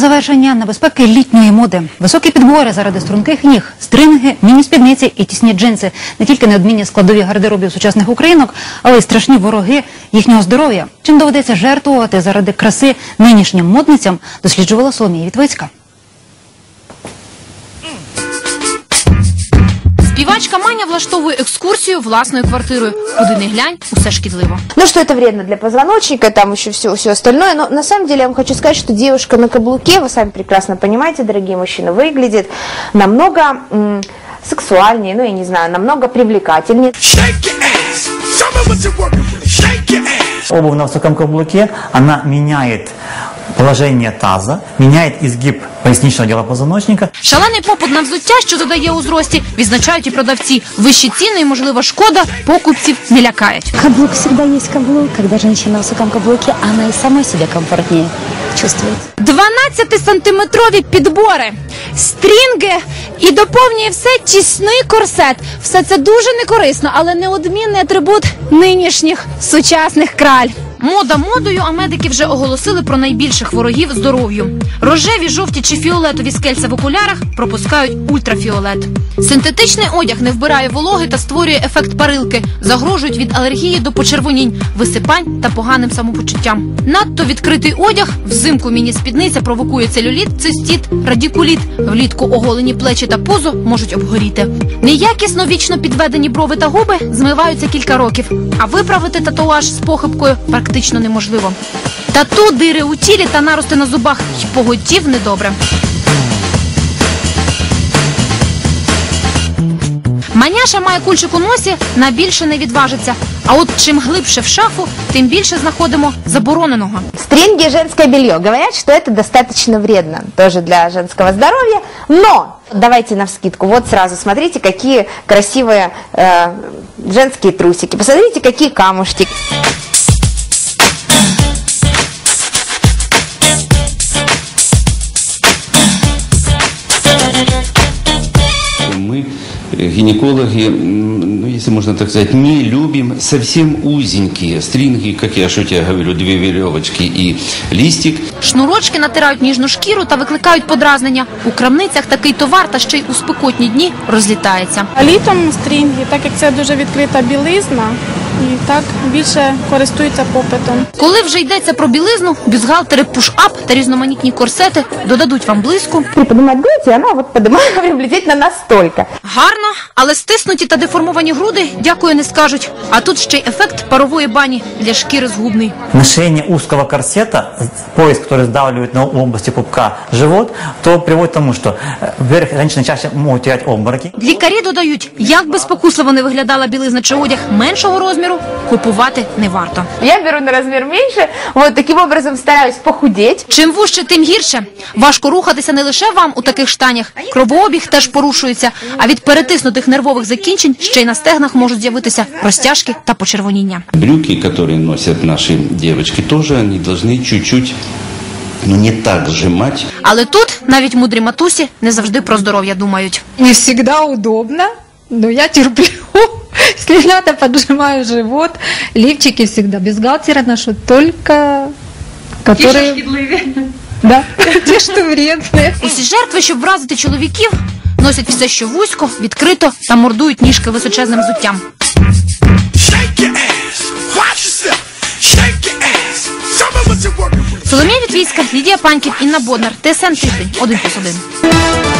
завершення небезпеки літньої моди. Високі підбори заради струнких ніг, стринги, міні-спідниці і тісні джинси. Не тільки неодмінні складові гардеробів сучасних українок, але й страшні вороги їхнього здоров'я. Чим доведеться жертвувати заради краси нинішнім модницям, досліджувала Соломія Вітвицька. Співачка Маня влаштовує екскурсію власною квартирою. Куди не глянь, усе шкідливо. Ну, что это вредно для позвоночника, там еще все, все остальное. Но на самом деле я вам хочу сказать, что девушка на каблуке, вы сами прекрасно понимаете, дорогие мужчины, выглядит намного м, сексуальнее, ну, я не знаю, намного привлекательнее. Shake your ass. Show me what you're working with. Shake your ass. Обувь на высоком каблуке, она меняет положение таза, меняет изгиб поясничного отдела позвоночника. Шалений попит на взуття, що додає у зрості, відзначають і продавці. Вищі ціни і можлива шкода покупців не лякають. Каблук всегда есть каблук. Когда женщина на высоком каблуке, она и сама себя комфортнее чувствует. 12-сантиметрові підбори, стрінги і доповнює все тісний корсет. Все це дуже некорисно, але неодмінний атрибут нинішніх сучасних краль. Мода модою, а медики вже оголосили про найбільших ворогів здоров'ю. Рожеві, жовті чи фіолетові скельця в окулярах пропускають ультрафіолет. Синтетичний одяг не вбирає вологи та створює ефект парилки, загрожують від алергії до почервонінь, висипань та поганим самопочуттям. Надто відкритий одяг, взимку міні-спідниця провокує целюліт, цистіт, радікуліт. Влітку оголені плечі та позу можуть обгоріти. Неякісно вічно підведені брови та губи змиваються кілька років, а виправити татуаж з похибкою практично неможливо. Тату, дири у тілі та нарости на зубах й поготів недобре. Маняша має кульчик у носі, на більше не відважиться. А от чим глибше в шафу, тим більше знаходимо забороненого. Стринги – женское белье. Говорят, что это достаточно вредно тоже для женского здоровья. Но давайте на вскидку. Вот сразу смотрите, какие красивые э, женские трусики. Посмотрите, какие камушки. Гинекологи, ну, если можно так сказать, не любим совсем узенькие стринги, как я шутя говорю, две веревочки и листик. Шнурочки натирають ніжну шкіру та викликають подразнення. У крамницях такий товар та ще й у спекотні дні розлітається. А літом стрінги, так як це дуже відкрита білизна, і так більше користуються попитом. Коли вже йдеться про білизну, бюстгальтери, пуш-ап та різноманітні корсети додадуть вам блиску. Приподнимать грудь, и она вот поднимает приблизительно настолько. Гарно, але стиснуті та деформовані груди дякую не скажуть. А тут ще й ефект парової бані для шкіри згубний. Ношение узкого корсета, пояс, который сдавливает на области пупка живот, то приводит к тому, что э, вверх женщины чаще могут терять обмороки. Лікарі додають, як би спокусливо не виглядала білизна чи одяг меншого розміру, купувати не варто. Я беру на размер меньше, вот таким образом стараюсь похудеть. Чим вужче, тим гірше. Важко рухатися не лише вам у таких штанях. Кровообіг теж порушується. А від перетиснутих нервових закінчень ще й на стегнах можуть з'явитися розтяжки та почервоніння. Брюки, которые носят наши девочки, тоже они должны чуть-чуть, но не так сжимать. Але тут навіть мудрі матусі не завжди про здоров'я думають. Не всегда удобно, но я терплю. Если надо, поджимаю живот. Лифчики всегда без галтера ношу, только которые... Да, те, что вредные. Усі жертви, щоб вразити чоловіків, носять все, що вузько, відкрито та мордують ніжки височезним взуттям. Соломія Вітвійська, Лідія Паньків, Інна Боднар, ТСН Тиждень, 1+,1.